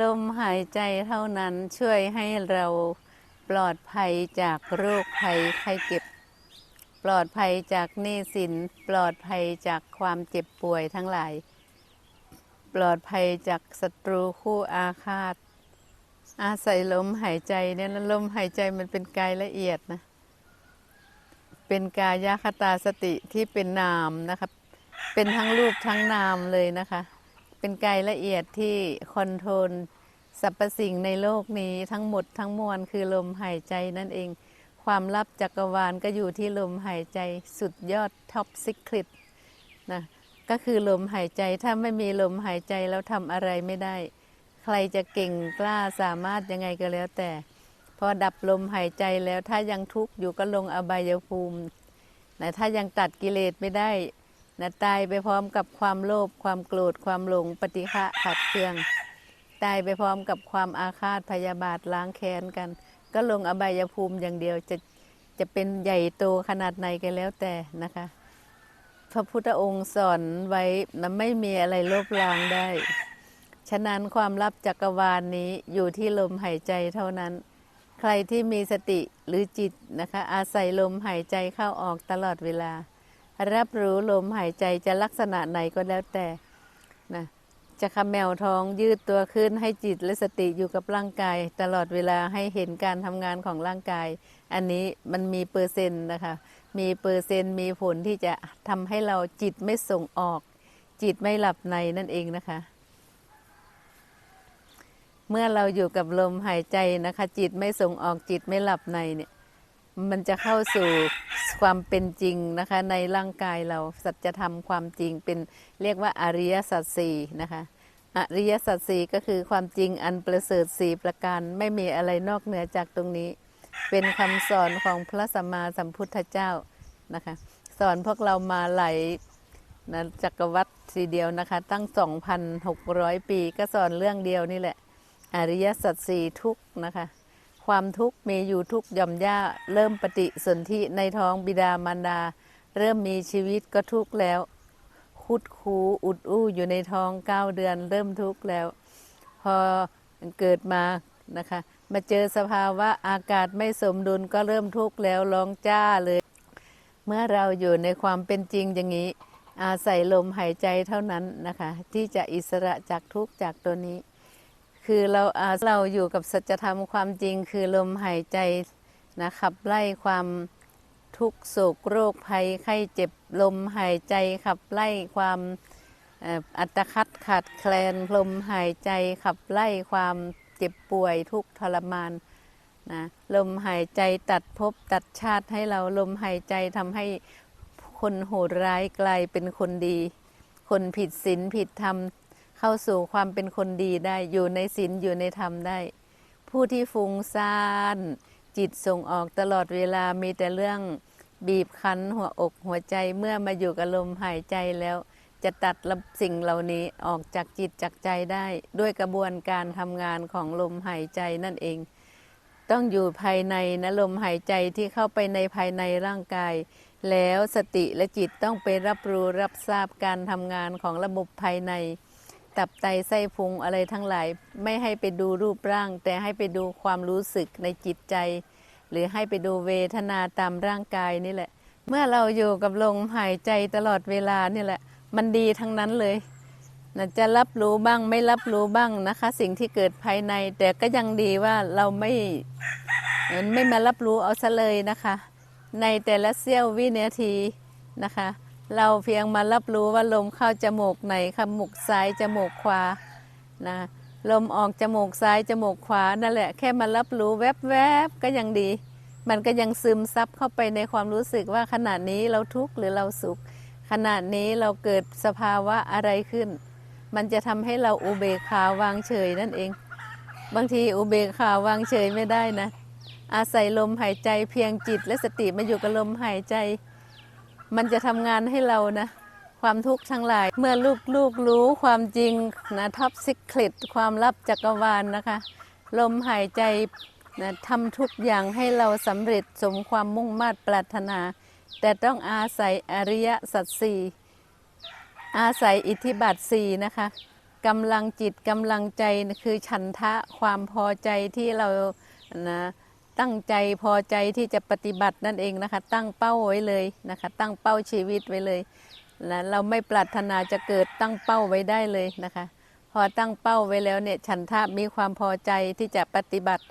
ลมหายใจเท่านั้นช่วยให้เราปลอดภัยจากโรคภัยไข้เจ็บ ปลอดภัยจากหนี้สิน ปลอดภัยจากความเจ็บป่วยทั้งหลาย ปลอดภัยจากศัตรูคู่อาฆาต อาศัยลมหายใจเนี่ยนะลมหายใจมันเป็นกายละเอียดนะ เป็นกายคตาสติที่เป็นนามนะครับเป็นทั้งรูปทั้งนามเลยนะคะ เป็นกายละเอียดที่คอนโทรลสรรพสิ่งในโลกนี้ทั้งหมดทั้งมวลคือลมหายใจนั่นเอง ความลับจักรวาลก็อยู่ที่ลมหายใจสุดยอดท็อปซิคริตนะก็คือลมหายใจถ้าไม่มีลมหายใจแล้วทำอะไรไม่ได้ ใครจะเก่งกล้าสามารถยังไงก็แล้วแต่ พอดับลมหายใจแล้วถ้ายังทุกข์อยู่ก็ลงอบายภูมินะถ้ายังตัดกิเลสไม่ได้ นะตายไปพร้อมกับความโลภความโกรธความหลงปฏิฆะขัดเคือง ตายไปพร้อมกับความอาฆาตพยาบาทล้างแค้นกัน ก็ลงอบายภูมิอย่างเดียวจะจะเป็นใหญ่โตขนาดไหนก็แล้วแต่นะคะ พระพุทธองค์สอนไว้นะไม่มีอะไรลบล้างได้ ฉะนั้นความลับจักรวาลนนี้อยู่ที่ลมหายใจเท่านั้น ใครที่มีสติหรือจิตนะคะ อาศัยลมหายใจเข้าออกตลอดเวลา รับรู้ลมหายใจจะลักษณะไหนก็แล้วแต่นะจะขมแมวท้องยืดตัวขึ้นให้จิตและสติอยู่กับร่างกาย ตลอดเวลาให้เห็นการทำงานของร่างกาย อันนี้มันมีเปอร์เซ็นต์นะคะ มีเปอร์เซ็นต์มีผลที่จะทำให้เราจิตไม่ส่งออก จิตไม่หลับในนั่นเองนะคะ เมื่อเราอยู่กับลมหายใจนะคะ จิตไม่ส่งออกจิตไม่หลับในเนี่ยมันจะเข้าสู่ ความเป็นจริงนะคะในร่างกายเราสัจธรรมความจริงเป็นเรียกว่าอริยสัจสี่นะคะอริยสัจสี่ก็คือความจริงอันประเสริฐสี่ประการไม่มีอะไรนอกเหนือจากตรงนี้ เป็นคำสอนของพระสัมมาสัมพุทธเจ้านะคะสอนพวกเรามาหลายนะจักรวรรดิทีเดียวนะคะ ตั้ง 2,600 ปีก็สอนเรื่องเดียวนี่แหละ อริยสัจสี่ทุกนะคะ ความทุกข์มีอยู่ทุกย่อมย่าเริ่มปฏิสนธิในท้องบิดามารดา เริ่มมีชีวิตก็ทุกข์แล้ว คุดคูอุดอู้อยู่ในท้องเก้าเดือนเริ่มทุกข์แล้ว พอเกิดมานะคะ มาเจอสภาวะอากาศไม่สมดุลก็เริ่มทุกข์แล้วร้องจ้าเลย เมื่อเราอยู่ในความเป็นจริงอย่างนี้ อาศัยลมหายใจเท่านั้นนะคะ ที่จะอิสระจากทุกข์จากตัวนี้ คือเราเราอยู่กับสัจธรรมความจริง คือลมหายใจนะขับไล่ความทุกข์โศกโรคภัยไข้เจ็บลมหายใจขับไล่ความอัตคัดขาดแคลนลมหายใจขับไล่ความเจ็บป่วยทุกทรมานนะลมหายใจตัดภพตัดชาติให้เราลมหายใจทำให้คนโหดร้ายกลายเป็นคนดี คนผิดศีลผิดธรรม เข้าสู่ความเป็นคนดีได้อยู่ในศีลอยู่ในธรรมได้ ผู้ที่ฟุ้งซ่าน จิตส่งออกตลอดเวลามีแต่เรื่องบีบคั้นหัวอกหัวใจเมื่อมาอยู่กับลมหายใจแล้ว จะตัดรับสิ่งเหล่านี้ออกจากจิตจากใจได้ ด้วยกระบวนการทำงานของลมหายใจนั่นเอง ต้องอยู่ภายในนะลมหายใจที่เข้าไปในภายในร่างกาย แล้วสติและจิตต้องไปรับรู้รับทราบการทำงานของระบบภายใน ตับไตไส้พุงอะไรทั้งหลาย ไม่ให้ไปดูรูปร่าง แต่ให้ไปดูความรู้สึกในจิตใจ หรือให้ไปดูเวทนาตามร่างกายนี่แหละ เมื่อเราอยู่กับลมหายใจตลอดเวลานี่แหละ มันดีทั้งนั้นเลยนะจะรับรู้บ้างไม่รับรู้บ้างนะคะ สิ่งที่เกิดภายใน แต่ก็ยังดีว่าเราไม่ไม่มารับรู้เอาซะเลยนะคะ ในแต่ละเสี้ยววินาทีนะคะ เราเพียงมารับรู้ว่าลมเข้าจมูกไหนขมุกซ้ายจมูกขวานะลมออกจมูกซ้ายจมูกขวานั่นแหละแค่มารับรู้แวบๆก็ยังดี มันก็ยังซึมซับเข้าไปในความรู้สึกว่าขณะนี้เราทุกข์หรือเราสุข ขณะนี้เราเกิดสภาวะอะไรขึ้น มันจะทำให้เราอุเบกขาวางเฉยนั่นเอง บางทีอุเบกขาวางเฉยไม่ได้นะ อาศัยลมหายใจเพียงจิตและสติมาอยู่กับลมหายใจ มันจะทำงานให้เรานะ ความทุกข์ทั้งหลาย เมื่อลูกลูกรู้ความจริงนะท็อปซิกคลิตความลับจักรวาลนนะคะ ลมหายใจนะทำทุกอย่างให้เราสำเร็จสมความมุ่งมา่ปรารถนา แต่ต้องอาศัยอริยสัจสี่อาศัยอิทธิบาทสี่นะคะกำลังจิตกำลังใจคือฉันทะความพอใจที่เรานะ ตั้งใจพอใจที่จะปฏิบัตินั่นเองนะคะ ตั้งเป้าไว้เลยนะคะ ตั้งเป้าชีวิตไว้เลยนะเราไม่ปรารถนาจะเกิดตั้งเป้าไว้ได้เลยนะคะ พอตั้งเป้าไว้แล้วเนี่ยฉันทะมีความพอใจที่จะปฏิบัติ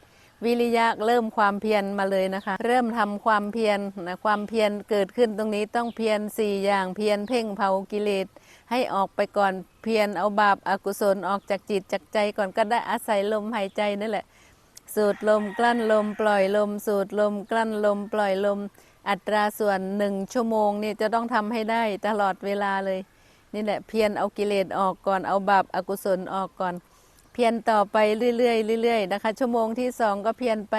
วิริยะเริ่มความเพียรมาเลยนะคะ เริ่มทำความเพียรนะความเพียรเกิดขึ้นตรงนี้ต้องเพียรสี่อย่างเพียรเพ่งเผากิเลสให้ออกไปก่อนเพียรเอาบาปอากุศลออกจากจิตจากใจก่อนก็ได้อาศัยลมหายใจนั่นแหละ สูดลมกลั้นลมปล่อยลม สูดลมกลั้นลมปล่อยลม อัตราส่วนหนึ่งชั่วโมงนี่จะต้องทำให้ได้ตลอดเวลาเลย นี่แหละเพียรเอากิเลสออกก่อนเอาบาปอากุศลออกก่อน เพียรต่อไปเรื่อยๆเรื่อยๆนะคะ ชั่วโมงที่สองก็เพียรไป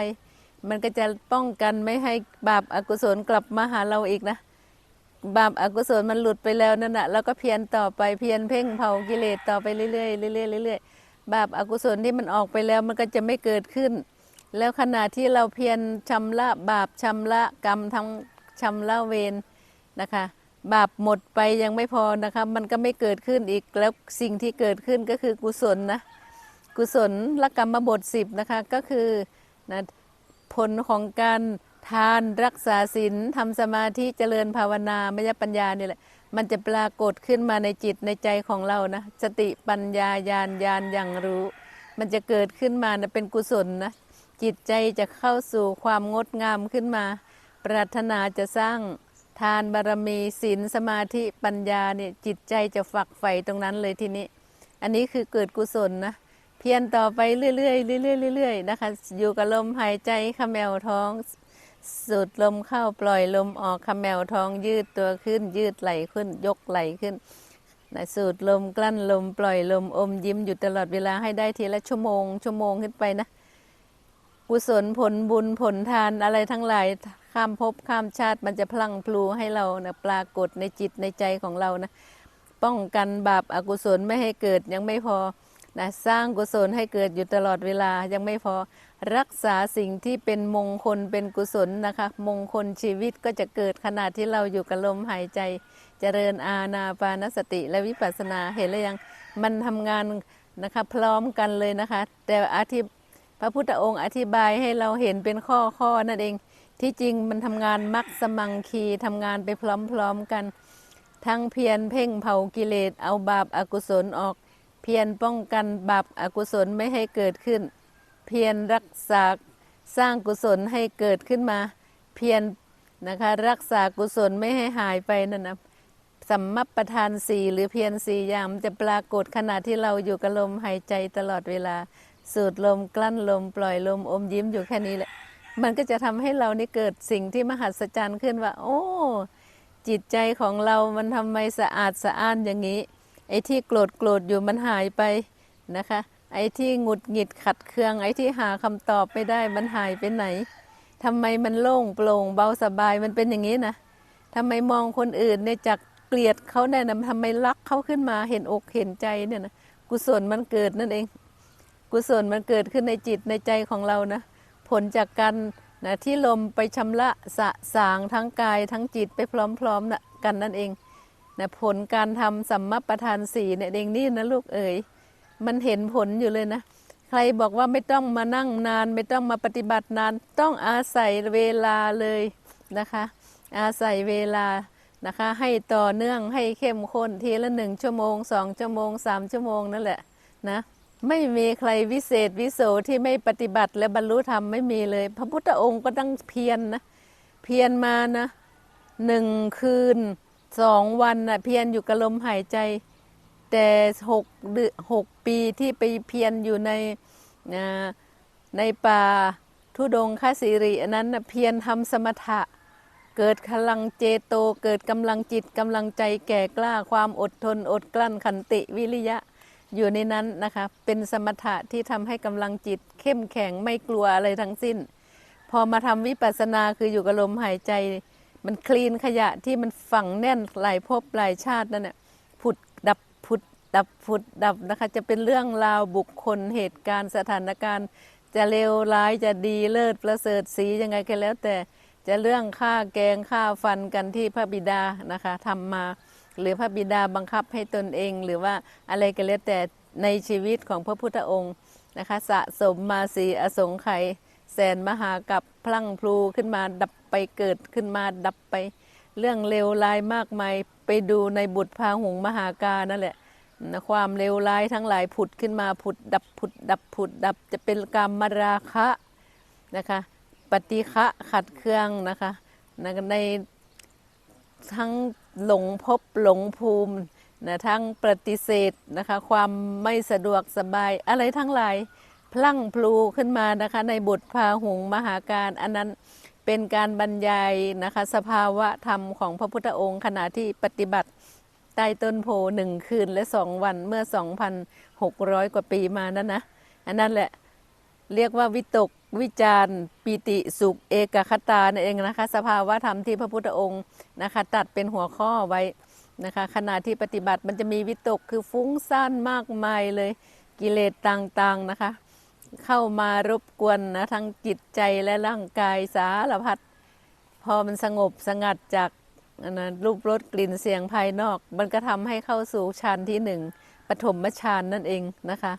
มันก็จะป้องกันไม่ให้บาปอากุศลกลับมาหาเราอีกนะบาปอากุศลมันหลุดไปแล้วนั่นแหะแล้วก็เพียรต่อไปเพียรเพ่งเผากิเลสต่อไปเรื่อยๆเรื่อยๆเรื่อยๆ บาปอากุศลที่มันออกไปแล้วมันก็จะไม่เกิดขึ้น แล้วขณะที่เราเพียรชำระบาปชำระกรรมทั้งชำระเวรนะคะ บาปหมดไปยังไม่พอนะคะมันก็ไม่เกิดขึ้นอีกแล้วสิ่งที่เกิดขึ้นก็คือกุศลนะกุศลละกรรมบทสิบนะคะก็คือนะผลของการทานรักษาศีลทำสมาธิเจริญภาวนามยปัญญานี่แหละ มันจะปรากฏขึ้นมาในจิตในใจของเรานะ สติปัญญาญาณญาณอย่างรู้ มันจะเกิดขึ้นมานะเป็นกุศลนะ จิตใจจะเข้าสู่ความงดงามขึ้นมา ปรารถนาจะสร้างทานบารมีศีลสมาธิปัญญาเนี่ยจิตใจจะฝักใฝ่ตรงนั้นเลยทีนี้ อันนี้คือเกิดกุศลนะเพียรต่อไปเรื่อยๆเรื่อยๆเรื่อยๆนะคะ อยู่กับลมหายใจขมแมวท้อง สูดลมเข้าปล่อยลมออกขมแมวท้องยืดตัวขึ้น ยืดไหลขึ้น ยกไหลขึ้นนะสูดลมกลั้นลมปล่อยลมอมยิ้มอยู่ตลอดเวลาให้ได้ทีละชั่วโมง ชั่วโมงขึ้นไปนะกุศลผลบุญผลทานอะไรทั้งหลายข้ามภพข้ามชาติมันจะพลังพลูให้เรานะปรากฏในจิตในใจของเรานะ ป้องกันบาปอากุศลไม่ให้เกิดยังไม่พอ นะสร้างกุศลให้เกิดอยู่ตลอดเวลายังไม่พอรักษาสิ่งที่เป็นมงคลเป็นกุศลนะคะ มงคลชีวิตก็จะเกิดขณะที่เราอยู่กับลมหายใจ เจริญอาณาปานสติและวิปัสสนาเห็นแล้วยังมันทำงานนะคะพร้อมกันเลยนะคะ แต่อธิพระพุทธองค์อธิบายให้เราเห็นเป็นข้อข้อนั่นเอง ที่จริงมันทำงานมักสมังคีทำงานไปพร้อมๆกัน ทั้งเพียรเพ่งเผากิเลสเอาบาปอากุศลออก เพียรป้องกันบาปอากุศลไม่ให้เกิดขึ้น เพียรรักษาสร้างกุศลให้เกิดขึ้นมา เพียรนะคะรักษากุศลไม่ให้หายไปนั่นนะสัมมัปประธานสี่หรือเพียรสี่อย่างจะปรากฏขณะที่เราอยู่กับลมหายใจตลอดเวลา สูดลมกลั้นลม ปล่อยลมอมยิ้มอยู่แค่นี้แหละ มันก็จะทำให้เรานี่เกิดสิ่งที่มหัศจรรย์ขึ้นว่า โอ้ จิตใจของเรามันทำไมสะอาดสะอ้านอย่างนี้ ไอ้ที่โกรธโกรธอยู่มันหายไปนะคะ ไอ้ที่หงุดหงิดขัดเคือง ไอ้ที่หาคำตอบไม่ได้มันหายไปไหนทำไมมันโล่งโปร่งเบาสบายมันเป็นอย่างนี้นะทำไมมองคนอื่นเนี่ยจากเกลียดเขาเนี่ยนะทำไมรักเขาขึ้นมาเห็นอกเห็นใจเนี่ยนะกุศลมันเกิดนั่นเอง กุศลมันเกิดขึ้นในจิตในใจของเรานะผลจากการนะที่ลมไปชำระสะสางทั้งกายทั้งจิตไปพร้อมๆนะกันนั่นเอง นะผลการทำสัมมาประธานสี่เนี่ยเองนี่นะลูกเอ๋ยมันเห็นผลอยู่เลยนะ ใครบอกว่าไม่ต้องมานั่งนาน ไม่ต้องมาปฏิบัตินาน ต้องอาศัยเวลาเลยนะคะ อาศัยเวลานะคะ ให้ต่อเนื่องให้เข้มข้นทีละหนึ่งชั่วโมงสองชั่วโมงสามชั่วโมงนั่นแหละนะไม่มีใครวิเศษวิโสที่ไม่ปฏิบัติและบรรลุธรรมไม่มีเลย พระพุทธองค์ก็ต้องเพียรนนะเพียรมานะหนึ่งคืน สองวันนะเพียรอยู่กับลมหายใจ แต่หกเดือหกปีที่ไปเพียรอยู่ในในป่าทุดงคสิริอันนั้นเพียรทำสมถะ เกิดพลังเจโตเกิดกำลังจิตกำลังใจแก่กล้าความอดทนอดกลั้นขันติวิริยะอยู่ในนั้นนะคะเป็นสมถะที่ทำให้กำลังจิตเข้มแข็งไม่กลัวอะไรทั้งสิ้น พอมาทำวิปัสสนาคืออยู่กับลมหายใจ มันคลีนขยะที่มันฝังแน่นหลายภพหลายชาตินั่นแหละผุดดับผุดดับผุดดับนะคะ จะเป็นเรื่องราวบุคคลเหตุการณ์สถานการณ์ จะเลวร้ายจะดีเลิศประเสริฐสียังไงก็แล้วแต่จะเรื่องฆ่าแกงฆ่าฟันกันที่พระบิดานะคะทำมา หรือพระบิดาบังคับให้ตนเอง หรือว่าอะไรก็แล้วแต่ในชีวิตของพระพุทธองค์นะคะ สะสมมาสีอสงไขยแสนมหากับพลั่งพลูขึ้นมาดับ ไปเกิดขึ้นมาดับไป เรื่องเลวร้ายมากมายไปดูในบุตรพาหุงมหากานั่นแหละความเลวร้ายทั้งหลายผุดขึ้นมาผุดดับผุดดับผุดดับจะเป็นกรรมราคะนะคะปฏิฆะขัดเครื่องนะคะในทั้งหลงภพหลงภูมินะทั้งปฏิเสธนะคะความไม่สะดวกสบายอะไรทั้งหลายพลั่งพลูขึ้นมานะคะในบทพาหุงมหาการอันนั้น เป็นการบรรยายนะคะ สภาวะธรรมของพระพุทธองค์ขณะที่ปฏิบัติใต้ต้นโพหนึ่งคืนและสองวันเมื่อ 2,600 กว่าปีมานั้นนะ อันนั้นแหละเรียกว่าวิตกวิจารปิติสุขเอกคตานั่นเองนะคะ สภาวะธรรมที่พระพุทธองค์นะคะ ตัดเป็นหัวข้อไว้นะคะ ขณะที่ปฏิบัติมันจะมีวิตกคือฟุ้งซ่านมากมายเลยกิเลสต่างๆนะคะ เข้ามารบกวนนะทั้งจิตใจและร่างกายสารพัดพอมันสงบสงัดจากนะรูปรสกลิ่นเสียงภายนอก มันก็ทำให้เข้าสู่ฌานที่หนึ่งปฐมฌานนั่นเองนะคะ